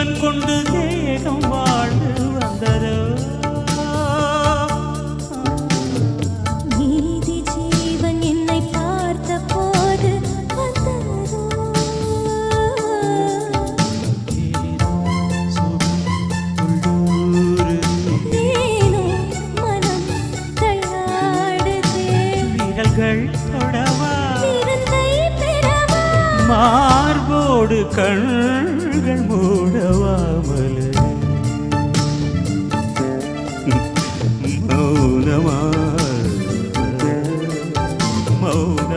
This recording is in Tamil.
ஜீவன் கொண்டு தேகம் வாழ்ந்து வந்ததோ நீதி ஜீவன் என்னை பார்த்த போது மனம் தள்ளாடுதே. விரல்கள் தொடவா? விருந்தை എന്നോട് കണ്ണുകൾ മൂടവാമല മൗനമാ. മൗന